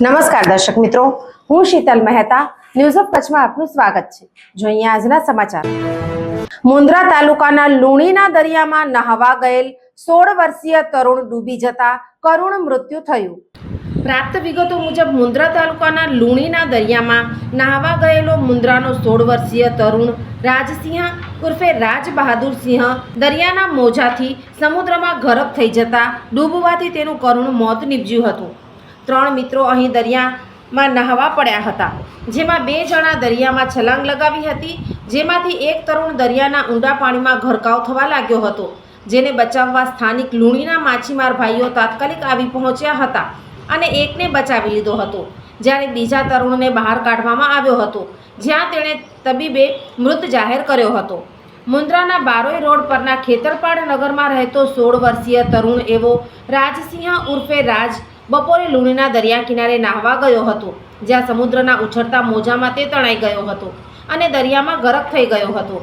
નમસ્કાર દર્શક મિત્રો, હું શીતલ મહેતા ન્યૂઝ ઓફ કચ્છમાં આપનું સ્વાગત છે. જોઈએ આજના સમાચાર. મુન્દ્રા તાલુકાના લુણીના દરિયામાં નહાવા ગયેલ સોળ વર્ષીય તરુણ ડૂબી જતા કરુણ મૃત્યુ થયું. પ્રાપ્ત વિગતો મુજબ મુન્દ્રા તાલુકાના લુણીના દરિયામાં નહાવા ગયેલો મુન્દ્રાનો સોળ વર્ષીય તરુણ રાજસિંહ ઉર્ફે રાજ બહાદુર સિંહ દરિયાના મોજાથી સમુદ્રમાં ગરબ થઈ જતા ડૂબવાથી તેનું કરુણ મોત નીપજ્યું હતું. ત્રણ મિત્રો અહીં દરિયામાં નહાવા પડ્યા હતા, જેમાં બે જણા દરિયામાં છલાંગ લગાવી હતી, જેમાંથી એક તરુણ દરિયાના ઊંડા પાણીમાં ઘરકાવ થવા લાગ્યો હતો, જેને બચાવવા સ્થાનિક લુણીના માછીમાર ભાઈઓ તાત્કાલિક આવી પહોંચ્યા હતા અને એકને બચાવી લીધો હતો, જ્યારે બીજા તરુણને બહાર કાઢવામાં આવ્યો હતો, જ્યાં તેણે તબીબે મૃત જાહેર કર્યો હતો. મુન્દ્રાના બારોઈ રોડ પરના ખેતરપાડ નગરમાં રહેતો સોળ વર્ષીય તરુણ એવો રાજસિંહ ઉર્ફે રાજ બપોરે લુણીના દરિયા કિનારે નાહવા ગયો હતો, જ્યાં સમુદ્રના ઉછળતા મોજામાં તે તણાઈ ગયો હતો અને દરિયામાં ગરક થઈ ગયો હતો.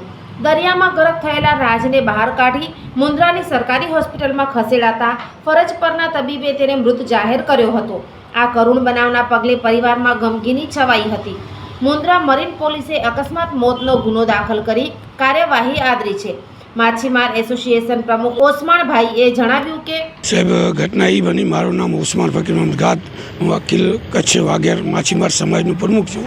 દરિયામાં ગરક થયેલા રાજને બહાર કાઢી મુન્દ્રાની સરકારી હોસ્પિટલમાં ખસેડાતા ફરજ પરના તબીબે તેને મૃત જાહેર કર્યો હતો. આ કરુણ બનાવના પગલે પરિવારમાં ગમગીની છવાઈ હતી. મુન્દ્રા મરીન પોલીસે અકસ્માત મોતનો ગુનો દાખલ કરી કાર્યવાહી આદરી છે. માછીમાર એસોસિએશન પ્રમુખ ઓસમાણભાઈએ જણાવ્યું કે સાહેબ, ઘટના એ બની. મારું નામ ઓસમાણ ફકીર મહમદ ગાદ હું વકીલ કચ્છ વાગેર માછીમાર સમાજનું પ્રમુખ છું.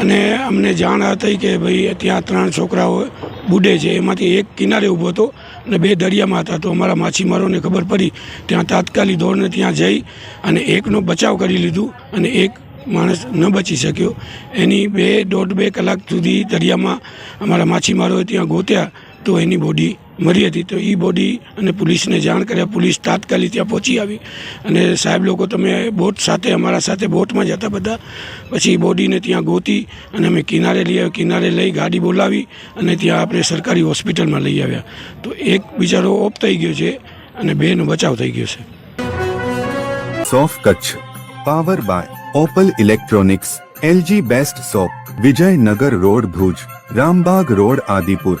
અને અમને જાણ હતી કે ભાઈ ત્યાં ત્રણ છોકરાઓ બુડે છે. એમાંથી એક કિનારે ઊભો હતો અને બે દરિયામાં હતા. તો અમારા માછીમારોને ખબર પડી. ત્યાં તાત્કાલિક ધોરણે ત્યાં જઈ અને એકનો બચાવ કરી લીધું અને એક માણસ ન બચી શક્યો. એની બે દોઢ બે કલાક સુધી દરિયામાં અમારા માછીમારોએ ત્યાં ગોત્યા. તો એની બોડી મરી હતી. તો એ બોડી અને પોલીસને જાણ કર્યા પોલીસ તાત્કાલિક ત્યાં પહોંચી આવી. અને સાહેબ લોકો, તમે બોટ સાથે, અમારા સાથે બોટમાં જતા બધા. પછી બોડીને ત્યાં ગોતી અને અમે કિનારે લઈ આવ્યા. કિનારે લઈ ગાડી બોલાવી અને ત્યાં આપણે સરકારી હોસ્પિટલમાં લઈ આવ્યા. તો એક બિચારો ઓફ થઈ ગયો છે અને બેનો બચાવ થઈ ગયો છે. સોફ Kutch. Power by Opal electronics, LG best shop Vijaynagar road Bhuj, Rambag road Adipur.